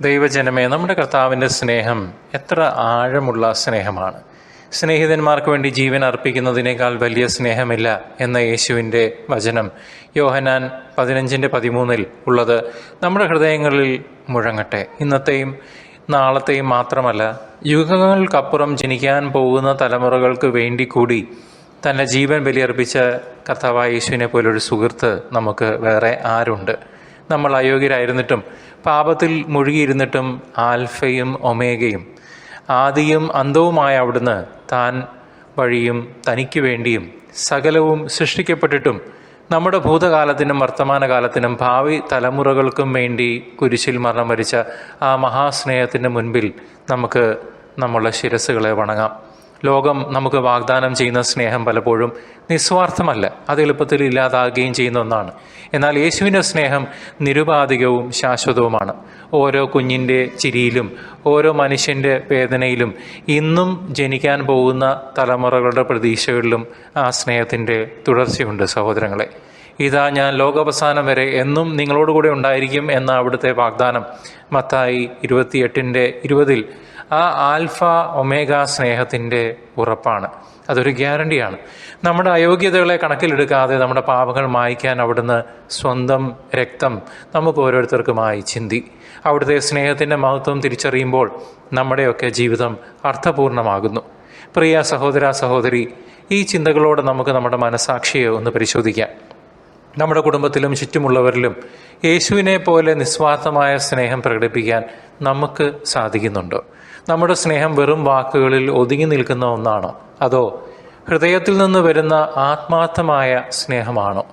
ദൈവജനമേ നമ്മുടെ കർത്താവിന്റെ സ്നേഹം എത്ര ആഴമുള്ള സ്നേഹമാണ്. സ്നേഹിതന്മാർക്ക് വേണ്ടി ജീവൻ അർപ്പിക്കുന്നതിനേക്കാൾ വലിയ സ്നേഹമില്ല എന്ന യേശുവിന്റെ വചനം യോഹനാൻ പതിനഞ്ചിന്റെ പതിമൂന്നിൽ ഉള്ളത് നമ്മുടെ ഹൃദയങ്ങളിൽ മുഴങ്ങട്ടെ. ഇന്നത്തെയും നാളത്തെയും മാത്രമല്ല യുഗങ്ങൾക്കപ്പുറം ജനിക്കാൻ പോകുന്ന തലമുറകൾക്ക് വേണ്ടി കൂടി തന്റെ ജീവൻ ബലിയർപ്പിച്ച കർത്താവായ യേശുവിനെ പോലൊരു സുഹൃത്ത് നമുക്ക് വേറെ ആരുണ്ട്? നമ്മൾ അയോഗ്യരായിരുന്നിട്ടും പാപത്തിൽ മുഴുകിയിരുന്നിട്ടും ആൽഫയും ഒമേഗയും ആദിയും അന്തവുമായ അവിടുന്ന് താൻ വഴിയും തനിക്ക് വേണ്ടിയും സകലവും സൃഷ്ടിക്കപ്പെട്ടിട്ടും നമ്മുടെ ഭൂതകാലത്തിനും വർത്തമാനകാലത്തിനും ഭാവി തലമുറകൾക്കും വേണ്ടി കുരിശിൽ മരണം വരിച്ച ആ മഹാസ്നേഹത്തിന്റെ മുൻപിൽ നമുക്ക് നമ്മളുടെ ശിരസ്സുകളെ വണങ്ങാം. ലോകം നമുക്ക് വാഗ്ദാനം ചെയ്യുന്ന സ്നേഹം പലപ്പോഴും നിസ്വാർത്ഥമല്ല. അത് എളുപ്പത്തിൽ ഇല്ലാതാകുകയും ചെയ്യുന്ന ഒന്നാണ്. എന്നാൽ യേശുവിന്റെ സ്നേഹം നിരുപാധികവും ശാശ്വതവുമാണ്. ഓരോ കുഞ്ഞിന്റെ ചിരിയിലും ഓരോ മനുഷ്യന്റെ വേദനയിലും ഇന്നും ജനിക്കാൻ പോകുന്ന തലമുറകളുടെ പ്രതീക്ഷകളിലും ആ സ്നേഹത്തിന്റെ തുടർച്ചയുണ്ട് സഹോദരങ്ങളെ. ഇതാ ഞാൻ ലോകാവസാനം വരെ എന്നും നിങ്ങളോടുകൂടെ ഉണ്ടായിരിക്കും എന്ന അവിടുത്തെ വാഗ്ദാനം മത്തായി ഇരുപത്തിയെട്ടിന്റെ ഇരുപതിൽ ആ ആൽഫ ഒമേഗ സ്നേഹത്തിന്റെ ഉറപ്പാണ്. അതൊരു ഗ്യാരണ്ടിയാണ്. നമ്മുടെ അയോഗ്യതകളെ കണക്കിലെടുക്കാതെ നമ്മുടെ പാപങ്ങൾ മായ്ക്കാൻ അവിടുന്ന് സ്വന്തം രക്തം നമുക്ക് ഓരോരുത്തർക്കുമായി ചിന്തി. അവിടുത്തെ സ്നേഹത്തിന്റെ മഹത്വം തിരിച്ചറിയുമ്പോൾ നമ്മുടെയൊക്കെ ജീവിതം അർത്ഥപൂർണമാകുന്നു. പ്രിയ സഹോദര സഹോദരി ഈ ചിന്തകളോട് നമുക്ക് നമ്മുടെ മനസാക്ഷിയെ ഒന്ന് പരിശോധിക്കാം. നമ്മുടെ കുടുംബത്തിലും ചുറ്റുമുള്ളവരിലും യേശുവിനെ പോലെ നിസ്വാർത്ഥമായ സ്നേഹം പ്രകടിപ്പിക്കാൻ നമുക്ക് സാധിക്കുന്നുണ്ടോ? നമ്മുടെ സ്നേഹം വെറും വാക്കുകളിൽ ഒതുങ്ങി നിൽക്കുന്ന ഒന്നാണോ? അതോ ഹൃദയത്തിൽ നിന്ന് വരുന്ന ആത്മാർത്ഥമായ സ്നേഹമാണോ?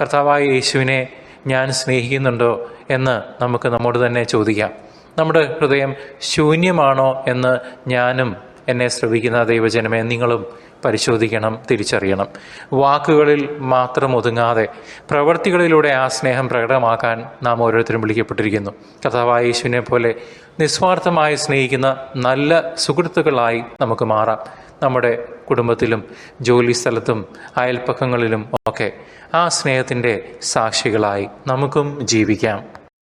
കർത്താവായ യേശുവിനെ ഞാൻ സ്നേഹിക്കുന്നുണ്ടോ എന്ന് നമുക്ക് നമ്മോട് തന്നെ ചോദിക്കാം. നമ്മുടെ ഹൃദയം ശൂന്യമാണോ എന്ന് ഞാനും എന്നെ ശ്രവിക്കുന്ന ദൈവജനമേ നിങ്ങളും പരിശോധിക്കണം തിരിച്ചറിയണം. വാക്കുകളിൽ മാത്രം ഒതുങ്ങാതെ പ്രവൃത്തികളിലൂടെ ആ സ്നേഹം പ്രകടമാക്കാൻ നാം ഓരോരുത്തരും വിളിക്കപ്പെട്ടിരിക്കുന്നു. കഥാവായ യേശുവിനെ പോലെ നിസ്വാർത്ഥമായി സ്നേഹിക്കുന്ന നല്ല സുഹൃത്തുക്കളായി നമുക്ക് മാറാം. നമ്മുടെ കുടുംബത്തിലും ജോലി സ്ഥലത്തും അയൽപ്പക്കങ്ങളിലും ഒക്കെ ആ സ്നേഹത്തിന്റെ സാക്ഷികളായി നമുക്കും ജീവിക്കാം.